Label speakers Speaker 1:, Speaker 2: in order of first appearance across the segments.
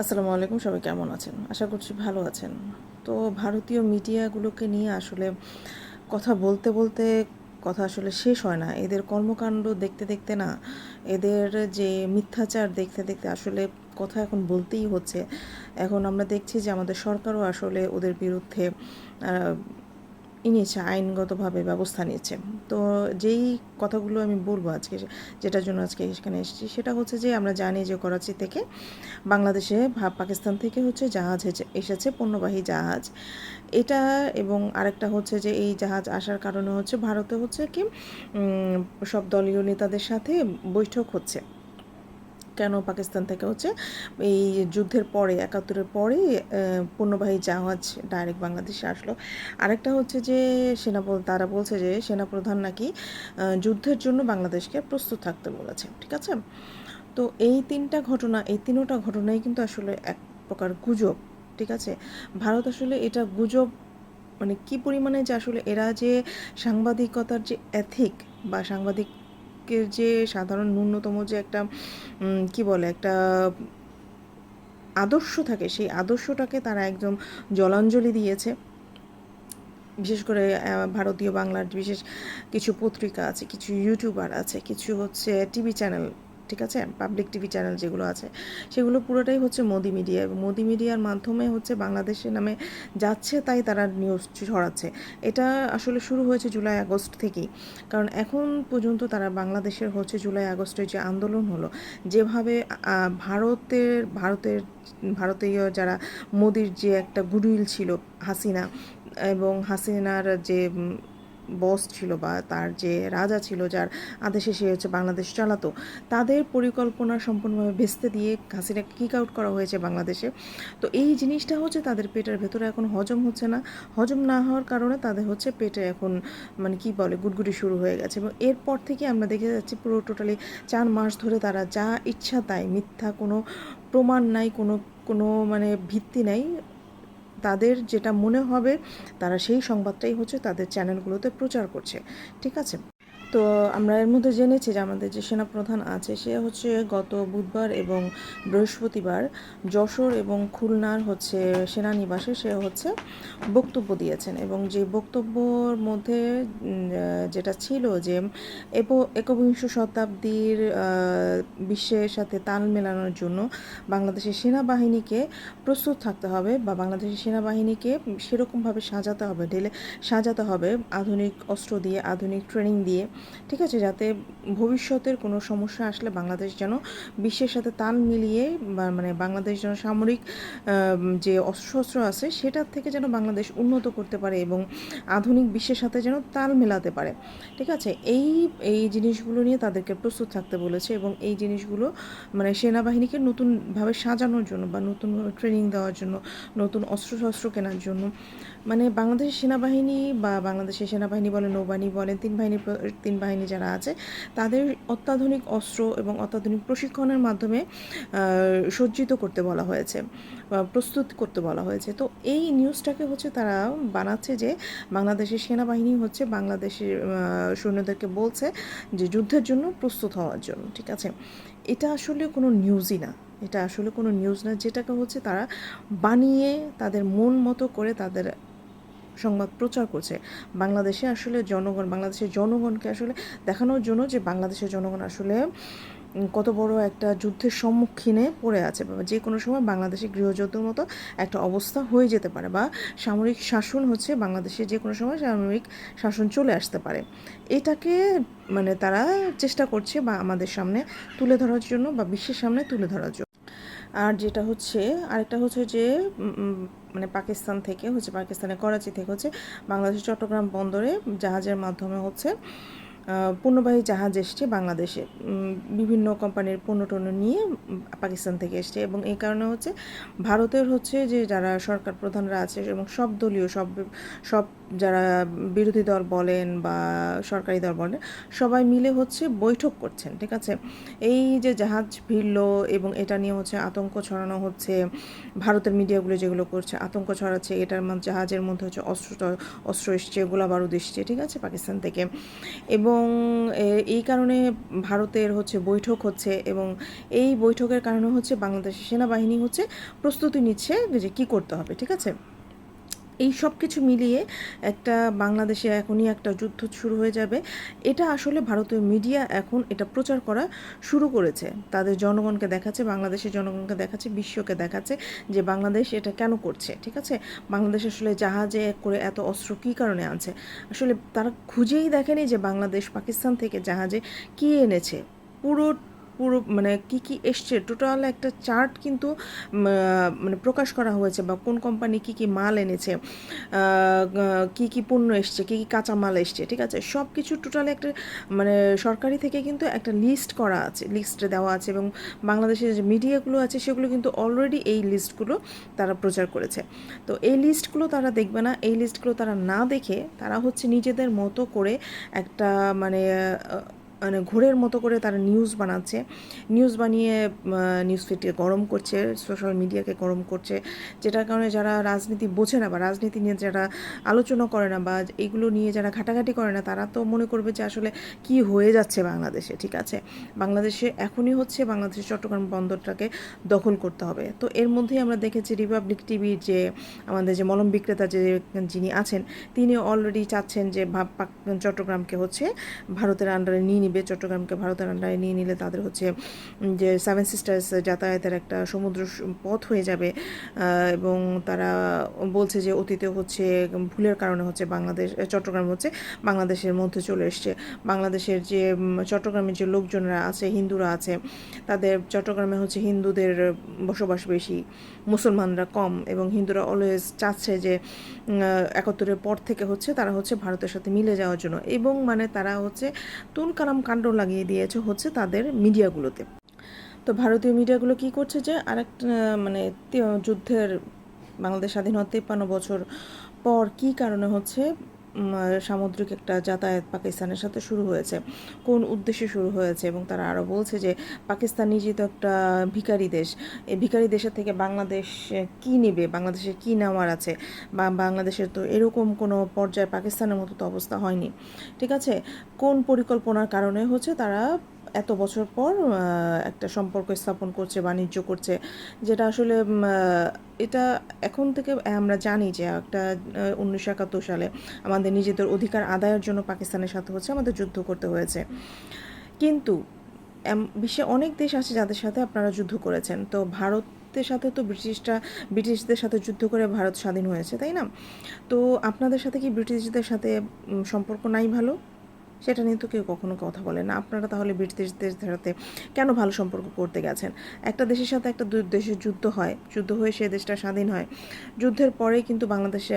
Speaker 1: আসসালামু আলাইকুম, সবাই কেমন আছেন? আশা করছি ভালো আছেন। তো ভারতীয় মিডিয়াগুলোকে নিয়ে আসলে কথা বলতে বলতে কথা আসলে শেষ হয় না। এদের কর্মকাণ্ড দেখতে দেখতে না, এদের যে মিথ্যাচার দেখতে দেখতে আসলে কথা এখন বলতেই হচ্ছে। এখন আমরা দেখছি যে আমাদের সরকারও আসলে ওদের বিরুদ্ধে ই নিয়েছে, আইনগতভাবে ব্যবস্থা নিয়েছে। তো যেই কথাগুলো আমি বলব আজকে, যেটার জন্য আজকে এখানে এসেছি, সেটা হচ্ছে যে আমরা জানি যে করাচি থেকে বাংলাদেশে পাকিস্তান থেকে হচ্ছে জাহাজ এসেছে পণ্যবাহী জাহাজ। এটা এবং আরেকটা হচ্ছে যে এই জাহাজ আসার কারণে হচ্ছে ভারতে হচ্ছে কি সব দলীয় নেতাদের সাথে বৈঠক হচ্ছে। কেন পাকিস্তান থেকে হচ্ছে? এই যুদ্ধের পরে, একাত্তরের পরে পণ্যবাহী জাহাজ ডাইরেক্ট বাংলাদেশে আসলো। আরেকটা হচ্ছে যে সেনা তারা বলছে যে, সেনাপ্রধান নাকি যুদ্ধের জন্য বাংলাদেশকে প্রস্তুত থাকতে বলেছে, ঠিক আছে? তো এই তিনটা ঘটনা, এই তিনোটা ঘটনাই কিন্তু আসলে এক প্রকার গুজব, ঠিক আছে? ভারত আসলে এটা গুজব মানে কি পরিমাণে যে আসলে এরা যে সাংবাদিকতার যে এথিক বা সাংবাদিকের যে সাধারণ ন্যূনতম যে একটা কি বলে, একটা আদর্শ থাকে, সেই আদর্শটাকে তারা একদম জলাঞ্জলি দিয়েছে। বিশেষ করে ভারতীয় বাংলার বিশেষ কিছু পত্রিকা আছে, কিছু ইউটিউবার আছে, কিছু হচ্ছে টিভি চ্যানেল ঠিক আছে? পাবলিক টিভি চ্যানেল যেগুলো আছে, সেগুলো পুরোটাই হচ্ছে মোদি মিডিয়া এবং মোদি মিডিয়ার মাধ্যমে হচ্ছে বাংলাদেশের নামে যাচ্ছে তাই তারা নিউজ ছড়াচ্ছে। এটা আসলে শুরু হয়েছে জুলাই আগস্ট থেকেই। কারণ এখন পর্যন্ত তারা বাংলাদেশের হচ্ছে জুলাই আগস্টের যে আন্দোলন হলো, যেভাবে ভারতের ভারতের, ভারতীয় যারা মোদির যে একটা গুডউইল ছিল হাসিনা এবং হাসিনার যে বস ছিল বা তার যে রাজা ছিল, যার আদেশে সে হচ্ছে বাংলাদেশ চালাতো, তাদের পরিকল্পনা সম্পূর্ণভাবে ভেস্তে দিয়ে হাসিনা কিক আউট করা হয়েছে বাংলাদেশে। তো এই জিনিসটা হচ্ছে তাদের পেটের ভেতরে এখন হজম হচ্ছে না। হজম না হওয়ার কারণে তাদের হচ্ছে পেটে এখন মানে কি বলে গুটগুটি শুরু হয়ে গেছে এবং এরপর থেকে আমরা দেখে যাচ্ছি পুরো টোটালি চার মাস ধরে তারা যা ইচ্ছা তাই, মিথ্যা কোনো প্রমাণ নাই, কোনো কোনো মানে ভিত্তি নাই। তাদের যেটা মনে হবে তারা সেই সংবাদটাই হচ্ছে তাদের চ্যানেলগুলোতে প্রচার করছে। ঠিক আছে? তো আমরা এর মধ্যে জেনেছি যে আমাদের যে সেনাপ্রধান আছে, সে হচ্ছে গত বুধবার এবং বৃহস্পতিবার যশোর এবং খুলনার হচ্ছে সেনানিবাসে সে হচ্ছে বক্তব্য দিয়েছেন এবং যে বক্তব্যর মধ্যে যেটা ছিল যে একবিংশ শতাব্দীর বিশ্বের সাথে তাল মেলানোর জন্য বাংলাদেশের সেনাবাহিনীকে প্রস্তুত থাকতে হবে বা বাংলাদেশের সেনাবাহিনীকে সেরকমভাবে সাজাতে হবে, ঢেলে সাজাতে হবে আধুনিক অস্ত্র দিয়ে, আধুনিক ট্রেনিং দিয়ে। ঠিক আছে, যাতে ভবিষ্যতের কোনো সমস্যা আসলে বাংলাদেশ যেন বিশ্বের সাথে তাল মিলিয়ে মানে বাংলাদেশ যেন সামরিক যে অস্ত্র আছে সেটার থেকে যেন বাংলাদেশ উন্নত করতে পারে এবং আধুনিক বিশ্বের সাথে যেন তাল মেলাতে পারে। ঠিক আছে, এই এই জিনিসগুলো নিয়ে তাদেরকে প্রস্তুত থাকতে বলেছে এবং এই জিনিসগুলো মানে সেনাবাহিনীকে নতুনভাবে সাজানোর জন্য বা নতুনভাবে ট্রেনিং দেওয়ার জন্য, নতুন অস্ত্রশস্ত্র কেনার জন্য মানে বাংলাদেশের সেনাবাহিনী বা বাংলাদেশের সেনাবাহিনী বলেন, নৌবাহিনী বলেন, তিন বাহিনী তিন বাহিনী যারা আছে, তাদের অত্যাধুনিক অস্ত্র এবং অত্যাধুনিক প্রশিক্ষণের মাধ্যমে সজ্জিত করতে বলা হয়েছে প্রস্তুত করতে বলা হয়েছে। তো এই নিউজটাকে হচ্ছে তারা বানাচ্ছে যে, বাংলাদেশের সেনাবাহিনী হচ্ছে বাংলাদেশের সৈন্যদেরকে বলছে যে, যুদ্ধের জন্য প্রস্তুত হওয়ার জন্য, ঠিক আছে? এটা আসলে কোনো নিউজই না। এটা আসলে কোনো নিউজ না, যেটাকে হচ্ছে তারা বানিয়ে, তাদের মন মতো করে তাদের সংবাদ প্রচার করছে। বাংলাদেশে আসলে জনগণ, বাংলাদেশের জনগণকে আসলে দেখানোর জন্য যে বাংলাদেশের জনগণ আসলে কত বড় একটা যুদ্ধের সম্মুখীনে পড়ে আছে যে কোনো সময় বাংলাদেশে গৃহযুদ্ধের মতো একটা অবস্থা হয়ে যেতে পারে বা সামরিক শাসন হচ্ছে বাংলাদেশে যে কোনো সময় সামরিক শাসন চলে আসতে পারে। এটাকে মানে তারা চেষ্টা করছে বা আমাদের সামনে তুলে ধরার জন্য বা বিশ্বের সামনে তুলে ধরার জন্য। আর যেটা হচ্ছে, আরেকটা হচ্ছে যে মানে পাকিস্তান থেকে হচ্ছে, পাকিস্তানের করাচি থেকে হচ্ছে বাংলাদেশ চট্টগ্রাম বন্দরে জাহাজের মাধ্যমে হচ্ছে পণ্যবাহী জাহাজ এসছে বাংলাদেশে। বিভিন্ন কোম্পানির পণ্য টণ্য নিয়ে পাকিস্তান থেকে এসছে এবং এই কারণে হচ্ছে ভারতের হচ্ছে যে যারা সরকার প্রধানরা আছে এবং সব দলীয়, সব সব যারা বিরোধী দল বলেন বা সরকারি দল বলেন, সবাই মিলে হচ্ছে বৈঠক করছেন, ঠিক আছে? এই যে জাহাজ ভিড়লো এবং এটা নিয়ে হচ্ছে আতঙ্ক ছড়ানো হচ্ছে, ভারতের মিডিয়াগুলো যেগুলো করছে আতঙ্ক ছড়াচ্ছে, এটার জাহাজের মধ্যে হচ্ছে অস্ত্র অস্ত্র এসছে গোলাবারুদ এসছে, ঠিক আছে? পাকিস্তান থেকে। এবং এবং এই কারণে ভারতের হচ্ছে বৈঠক হচ্ছে এবং এই বৈঠকের কারণে হচ্ছে বাংলাদেশের সেনাবাহিনী হচ্ছে প্রস্তুতি নিচ্ছে যে কী করতে হবে, ঠিক আছে? এই সব কিছু মিলিয়ে একটা বাংলাদেশে এখনই একটা যুদ্ধ শুরু হয়ে যাবে। এটা আসলে ভারতীয় মিডিয়া এখন এটা প্রচার করা শুরু করেছে। তাদের জনগণকে দেখাচ্ছে, বাংলাদেশের জনগণকে দেখাচ্ছে, বিশ্বকে দেখাচ্ছে যে বাংলাদেশ এটা কেন করছে, ঠিক আছে? বাংলাদেশ আসলে জাহাজে করে এত অস্ত্র কী কারণে আনছে? আসলে তারা খুঁজেই দেখেনি যে বাংলাদেশ পাকিস্তান থেকে জাহাজে কী এনেছে। পুরো পুরো মানে কি কি এসছে? টোটাল একটা চার্ট কিন্তু মানে প্রকাশ করা হয়েছে বা কোন কোম্পানি কি কি মাল এনেছে কি কি পণ্য এসছে, কি কি কাঁচা মাল এসছে, ঠিক আছে? সব কিছু টোটাল একটা মানে সরকারি থেকে কিন্তু একটা লিস্ট করা আছে লিস্ট দেওয়া আছে এবং বাংলাদেশের যে মিডিয়াগুলো আছে সেগুলো কিন্তু অলরেডি এই লিস্টগুলো তারা প্রচার করেছে। তো এই লিস্টগুলো তারা দেখবে না, এই লিস্টগুলো তারা না দেখে তারা হচ্ছে নিজেদের মতো করে একটা মানে মানে ঘোরের মতো করে তারা নিউজ বানাচ্ছে। নিউজ বানিয়ে নিউজ ফিডকে গরম করছে সোশ্যাল মিডিয়াকে গরম করছে, যেটার কারণে যারা রাজনীতি বোঝে না বা রাজনীতি নিয়ে যারা আলোচনা করে না বা এইগুলো নিয়ে যারা ঘাটাঘাটি করে না, তারা তো মনে করবে যে আসলে কি হয়ে যাচ্ছে বাংলাদেশে, ঠিক আছে? বাংলাদেশে এখনই হচ্ছে বাংলাদেশের চট্টগ্রাম বন্দরটাকে দখল করতে হবে। তো এর মধ্যেই আমরা দেখেছি রিপাবলিক টিভির যে আমাদের যে মলম বিক্রেতা যে যিনি আছেন, তিনি অলরেডি চাচ্ছেন যে চট্টগ্রামকে হচ্ছে ভারতের আন্ডারে নিয়ে নিবে, চট্টগ্রামকে ভারতের আন্ডারে নিয়ে নিলে তাদের হচ্ছে যে সেভেন সিস্টার্স যাতায়াতের একটা সমুদ্র পথ হয়ে যাবে। এবং তারা বলছে যে অতীতে হচ্ছে ভুলের কারণে হচ্ছে বাংলাদেশ চট্টগ্রাম হচ্ছে বাংলাদেশের মধ্যে চলে এসছে। বাংলাদেশের যে চট্টগ্রামের যে লোকজনরা আছে, হিন্দুরা আছে, তাদের চট্টগ্রামে হচ্ছে হিন্দুদের বসবাস বেশি, মুসলমানরা কম, এবং হিন্দুরা অলওয়েজ চাচ্ছে যে একাত্তরের পর থেকে হচ্ছে তারা হচ্ছে ভারতের সাথে মিলে যাওয়ার জন্য। এবং মানে তারা হচ্ছে তুলকালাম কাণ্ড লাগিয়ে দিয়েছে হচ্ছে তাদের মিডিয়াগুলোতে। তো ভারতীয় মিডিয়াগুলো কি করছে যে আরেকটা মানে যুদ্ধের বাংলাদেশ স্বাধীন হওয়ার তিপ্পান্ন বছর পর কি কারণে হচ্ছে সামুদ্রিক একটা যাতায়াত পাকিস্তানের সাথে শুরু হয়েছে, কোন উদ্দেশ্যে শুরু হয়েছে? এবং তারা আরও বলছে যে, পাকিস্তান নিজে তো একটা ভিখারি দেশ এই ভিখারি দেশের থেকে বাংলাদেশ কি নেবে? বাংলাদেশে কি নেওয়ার আছে? বা বাংলাদেশের তো এরকম কোনো পর্যায়ে পাকিস্তানের মতো তো অবস্থা হয়নি। ঠিক আছে? কোন পরিকল্পনার কারণে হচ্ছে তারা এত বছর পর একটা সম্পর্ক স্থাপন করছে, বাণিজ্য করছে, যেটা আসলে এটা এখন থেকে আমরা জানি যে একটা উনিশশো একাত্তর সালে আমাদের নিজেদের অধিকার আদায়ের জন্য পাকিস্তানের সাথে হচ্ছে আমাদের যুদ্ধ করতে হয়েছে। কিন্তু বিশ্বে অনেক দেশ আছে যাদের সাথে আপনারা যুদ্ধ করেছেন। তো ভারতের সাথে তো ব্রিটিশরা, ব্রিটিশদের সাথে যুদ্ধ করে ভারত স্বাধীন হয়েছে, তাই না? তো আপনাদের সাথে কি ব্রিটিশদের সাথে সম্পর্ক নাই ভালো? সেটা নিয়ে তো কেউ কখনো কথা বলে না। আপনারা তাহলে ব্রিটিশদের সাথে কেন ভালো সম্পর্ক করতে গেছেন? একটা দেশের সাথে একটা দুই দেশের যুদ্ধ হয়। যুদ্ধ হয়ে সে দেশটা স্বাধীন হয়। যুদ্ধের পরেই কিন্তু বাংলাদেশে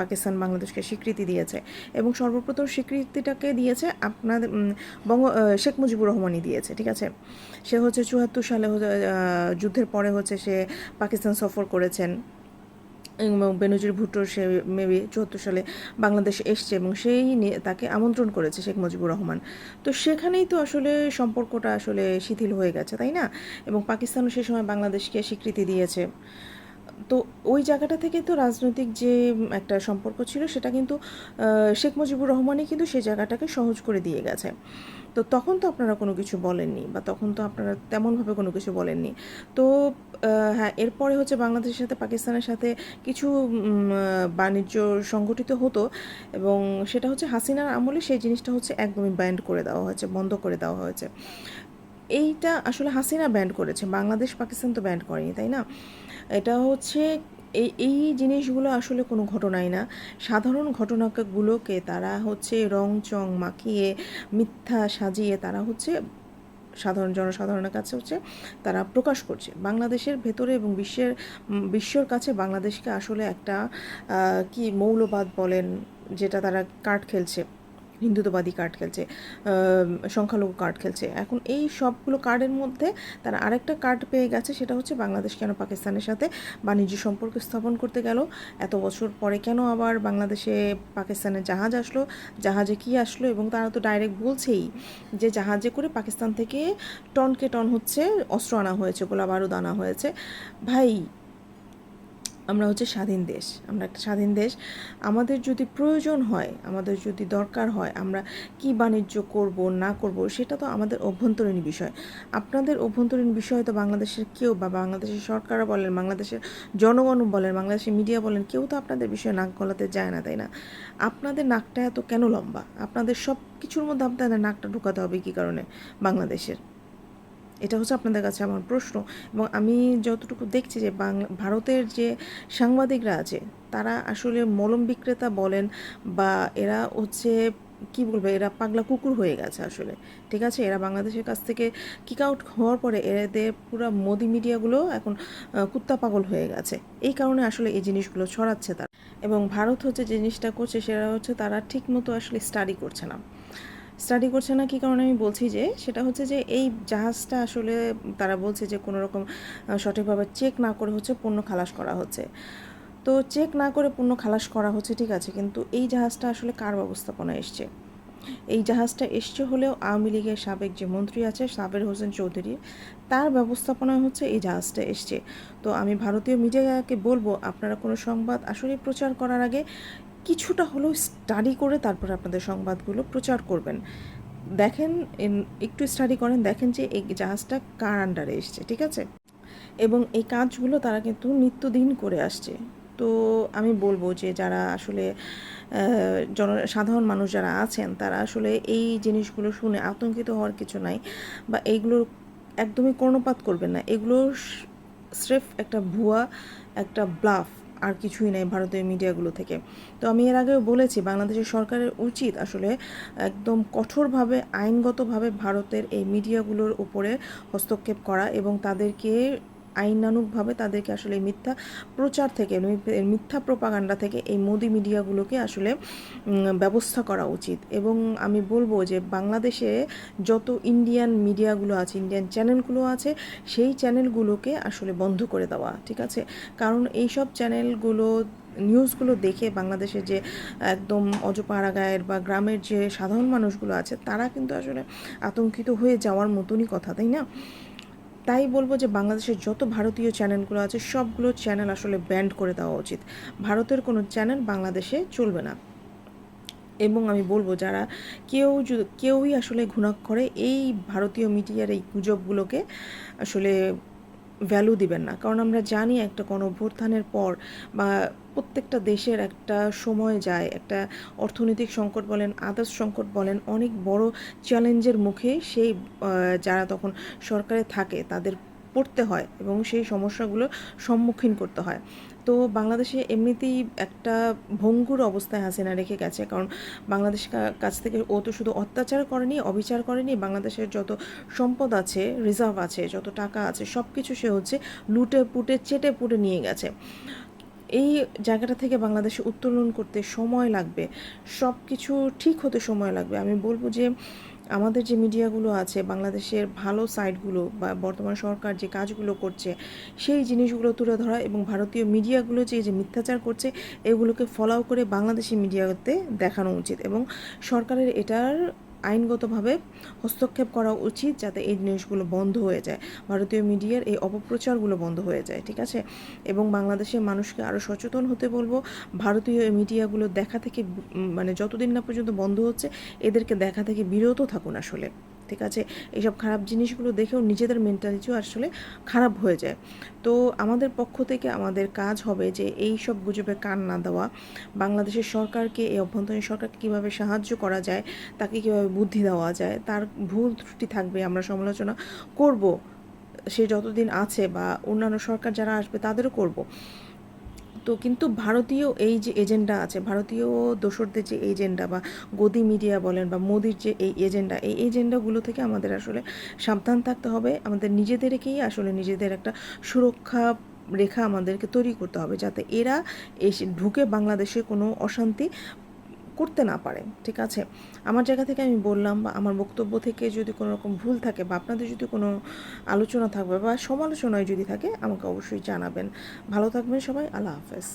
Speaker 1: পাকিস্তান বাংলাদেশকে স্বীকৃতি দিয়েছে এবং সর্বপ্রথম স্বীকৃতিটাকে দিয়েছে আপনাদের বঙ্গ শেখ মুজিবুর রহমানই দিয়েছে, ঠিক আছে? সে হচ্ছে চুয়াত্তর সালে যুদ্ধের পরে হচ্ছে সে পাকিস্তান সফর করেছেন। বেনজির ভুট্টো সে মেবি চুয়াত্তর সালে বাংলাদেশে এসছে এবং সেই নিয়ে তাকে আমন্ত্রণ করেছে শেখ মুজিবুর রহমান। তো সেখানেই তো আসলে সম্পর্কটা আসলে শিথিল হয়ে গেছে, তাই না? এবং পাকিস্তানও সে সময় বাংলাদেশকে স্বীকৃতি দিয়েছে। তো ওই জায়গাটা থেকে তো রাজনৈতিক যে একটা সম্পর্ক ছিল সেটা কিন্তু শেখ মুজিবুর রহমানই কিন্তু সেই জায়গাটাকে সহজ করে দিয়ে গেছে। তো তখন তো আপনারা কোনো কিছু বলেননি বা তখন তো আপনারা তেমনভাবে কোনো কিছু বলেননি। তো হ্যাঁ এরপরে হচ্ছে বাংলাদেশের সাথে পাকিস্তানের সাথে কিছু বাণিজ্য সংগঠিত হতো এবং সেটা হচ্ছে হাসিনার আমলে সেই জিনিসটা হচ্ছে একদমই ব্যান্ড করে দেওয়া হয়েছে, বন্ধ করে দেওয়া হয়েছে। এইটা আসলে হাসিনা ব্যান্ড করেছে বাংলাদেশ পাকিস্তান তো ব্যান্ড করেনি, তাই না? এটা হচ্ছে এই এই জিনিসগুলো আসলে কোনো ঘটনাই না। সাধারণ ঘটনাগুলোকে তারা হচ্ছে রং, চং মাখিয়ে, মিথ্যা সাজিয়ে তারা হচ্ছে সাধারণ জনসাধারণের কাছে হচ্ছে তারা প্রকাশ করছে। বাংলাদেশের ভেতরে এবং বিশ্বের বিশ্বর কাছে বাংলাদেশকে আসলে একটা কি মৌলবাদ বলেন যেটা তারা কার্ড খেলছে। হিন্দুত্ববাদী কার্ড খেলছে সংখ্যালঘু কার্ড খেলছে। এখন এই সবগুলো কার্ডের মধ্যে তারা আরেকটা কার্ড পেয়ে গেছে, সেটা হচ্ছে বাংলাদেশ কেন পাকিস্তানের সাথে বাণিজ্য সম্পর্ক স্থাপন করতে গেল? এত বছর পরে কেন আবার বাংলাদেশে পাকিস্তানের জাহাজ আসলো? জাহাজে কি আসলো? এবং তারা তো ডাইরেক্ট বলছেই যে জাহাজে করে পাকিস্তান থেকে টনকে টন হচ্ছে, অস্ত্র আনা হয়েছে গোলা বারুদ আনা হয়েছে। ভাই আমরা হচ্ছে স্বাধীন দেশ, আমরা একটা স্বাধীন দেশ। আমাদের যদি প্রয়োজন হয়, আমাদের যদি দরকার হয়, আমরা কি বাণিজ্য করব, না করব, সেটা তো আমাদের অভ্যন্তরীণ বিষয়। আপনাদের অভ্যন্তরীণ বিষয় তো বাংলাদেশের কেউ বা বাংলাদেশের সরকার বলেন, বাংলাদেশের জনগণ বলেন, বাংলাদেশের মিডিয়া বলেন, কেউ তো আপনাদের বিষয়ে নাক গলাতে যায় না, তাই না? আপনাদের নাকটা এত কেন লম্বা? আপনাদের সব কিছুর মধ্যে আপনাদের নাকটা ঢুকাতে হবে কী কারণে? বাংলাদেশের। এটা হচ্ছে আপনাদের কাছে আমার প্রশ্ন। এবং আমি যতটুকু দেখছি যে বাংলা, ভারতের যে সাংবাদিকরা আছে, তারা আসলে মলম বিক্রেতা বলেন বা এরা হচ্ছে, কি বলব, এরা পাগলা কুকুর হয়ে গেছে আসলে। ঠিক আছে? এরা বাংলাদেশের কাছ থেকে কিক আউট হওয়ার পরে এদের পুরো মোদি মিডিয়াগুলো এখন কুত্তা পাগল হয়ে গেছে। এই কারণে আসলে এই জিনিসগুলো ছড়াচ্ছে তারা। এবং ভারত হচ্ছে যে জিনিসটা করছে, সেটা হচ্ছে তারা ঠিকমতো আসলে স্টাডি করছে না। স্টাডি করছে না কী কারণে আমি বলছি যে, সেটা হচ্ছে যে এই জাহাজটা আসলে তারা বলছে যে কোনো রকম সঠিকভাবে চেক না করে হচ্ছে পণ্য খালাস করা হচ্ছে। তো চেক না করে পণ্য খালাস করা হচ্ছে, ঠিক আছে, কিন্তু এই জাহাজটা আসলে কার ব্যবস্থাপনা এসছে? এই জাহাজটা এসছে হলেও আওয়ামী লীগের সাবেক যে মন্ত্রী আছে, সাবের হোসেন চৌধুরী, তার ব্যবস্থাপনা হচ্ছে এই জাহাজটা এসছে। তো আমি ভারতীয় মিডিয়াকে বলব, আপনারা কোনো সংবাদ আসলে প্রচার করার আগে কিছুটা হলেও স্টাডি করে তারপরে আপনাদের সংবাদগুলো প্রচার করবেন। দেখেন একটু স্টাডি করেন, দেখেন যে এই জাহাজটা কার আন্ডারে এসছে, ঠিক আছে? এবং এই কাজগুলো তারা কিন্তু নিত্যদিন করে আসছে। তো আমি বলব যে যারা আসলে জন, সাধারণ মানুষ যারা আছেন, তারা আসলে এই জিনিসগুলো শুনে আতঙ্কিত হওয়ার কিছু নাই বা এইগুলোর একদমই কর্ণপাত করবেন না। এগুলো স্রেফ একটা ভুয়া, একটা ব্লাফ আর কিছুই নাই ভারতীয় মিডিয়াগুলো থেকে। তো আমি এর আগেও বলেছি, বাংলাদেশের সরকারের উচিত আসলে একদম কঠোরভাবে, আইনগতভাবে ভারতের এই মিডিয়াগুলোর উপরে হস্তক্ষেপ করা এবং তাদেরকে আইনানুগভাবে তাদেরকে আসলে মিথ্যা প্রচার থেকে মিথ্যা প্রপাগান্ডা থেকে এই মোদি মিডিয়াগুলোকে আসলে ব্যবস্থা করা উচিত। এবং আমি বলব যে বাংলাদেশে যত ইন্ডিয়ান মিডিয়াগুলো আছে, ইন্ডিয়ান চ্যানেলগুলো আছে, সেই চ্যানেলগুলোকে আসলে বন্ধ করে দেওয়া, ঠিক আছে? কারণ এইসব চ্যানেলগুলো, নিউজগুলো দেখে বাংলাদেশে যে একদম অজপাড়াগায়ের বা গ্রামের যে সাধারণ মানুষগুলো আছে, তারা কিন্তু আসলে আতঙ্কিত হয়ে যাওয়ার মতনই কথা, তাই না? তাই বলব যে বাংলাদেশের যত ভারতীয় চ্যানেলগুলো আছে, সবগুলো চ্যানেল আসলে ব্যান্ড করে দেওয়া উচিত। ভারতের কোনো চ্যানেল বাংলাদেশে চলবে না। এবং আমি বলব যারা কেউ কেউই আসলে ঘুণাক্ষরে এই ভারতীয় মিডিয়ার এই গুজবগুলোকে আসলে ভ্যালু দিবেন না। কারণ আমরা জানি একটা কোনো অভ্যুত্থানের পর বা প্রত্যেকটা দেশের একটা সময় যায়, একটা অর্থনৈতিক সংকট বলেন আদার্স সংকট বলেন, অনেক বড় চ্যালেঞ্জের মুখে সেই যারা তখন সরকারে থাকে তাদের পড়তে হয় এবং সেই সমস্যাগুলো সম্মুখীন করতে হয়। তো বাংলাদেশে এমনিতেই একটা ভঙ্গুর অবস্থায় হাসিনা রেখে গেছে, কারণ বাংলাদেশ কাছ থেকে ও তো শুধু অত্যাচার করেনি, অবিচার করেনি, বাংলাদেশের যত সম্পদ আছে রিজার্ভ আছে, যত টাকা আছে সব কিছু সে হচ্ছে লুটে পুটে চেটে পুটে নিয়ে গেছে। এই জায়গাটা থেকে বাংলাদেশে উত্তোলন করতে সময় লাগবে সব কিছু ঠিক হতে সময় লাগবে। আমি বলব যে, আমাদের যে মিডিয়াগুলো আছে, বাংলাদেশের ভালো সাইটগুলো বা বর্তমান সরকার যে কাজগুলো করছে, সেই জিনিসগুলো তুলে ধরা এবং ভারতীয় মিডিয়াগুলো যে যে মিথ্যাচার করছে, এগুলোকে ফলাও করে বাংলাদেশি মিডিয়াতে দেখানো উচিত এবং সরকারের এটার আইনগতভাবে হস্তক্ষেপ করা উচিত যাতে এই জিনিসগুলো বন্ধ হয়ে যায়। ভারতীয় মিডিয়ার এই অপপ্রচারগুলো বন্ধ হয়ে যায়, ঠিক আছে? এবং বাংলাদেশের মানুষকে আরও সচেতন হতে বলব। ভারতীয় মিডিয়াগুলো দেখা থেকে মানে যতদিন না পর্যন্ত বন্ধ হচ্ছে, এদেরকে দেখা থেকে বিরত থাকুন আসলে। ঠিক আছে? এইসব খারাপ জিনিসগুলো দেখেও নিজেদের মেন্টালিটিও আসলে খারাপ হয়ে যায়। তো আমাদের পক্ষ থেকে আমাদের কাজ হবে যে এই সব গুজবে কান না দেওয়া। বাংলাদেশের সরকারকে, এই অভ্যন্তরীণ সরকারকে কীভাবে সাহায্য করা যায়, তাকে কীভাবে বুদ্ধি দেওয়া যায়, তার ভুল ত্রুটি থাকবে আমরা সমালোচনা করব। সে যতদিন আছে বা অন্যান্য সরকার যারা আসবে তাদেরও করব। তো কিন্তু ভারতীয় এই যে এজেন্ডা আছে, ভারতীয় দোসরদের যে এজেন্ডা বা গদি মিডিয়া বলেন বা মোদির যে এই এজেন্ডা, এই এজেন্ডাগুলো থেকে আমাদের আসলে সাবধান থাকতে হবে। আমাদের নিজেদেরকেই আসলে নিজেদের একটা সুরক্ষা রেখা আমাদেরকে তৈরি করতে হবে যাতে এরা এসে ঢুকে বাংলাদেশে কোনো অশান্তি করতে না পারে, ঠিক আছে? আমার জায়গা থেকে আমি বললাম বা আমার বক্তব্য থেকে যদি কোনো রকম ভুল থাকে বা আপনাদের যদি কোনো আলোচনা থাকবে বা সমালোচনায় যদি থাকে, আমাকে অবশ্যই জানাবেন। ভালো থাকবেন সবাই, আল্লাহ হাফেজ।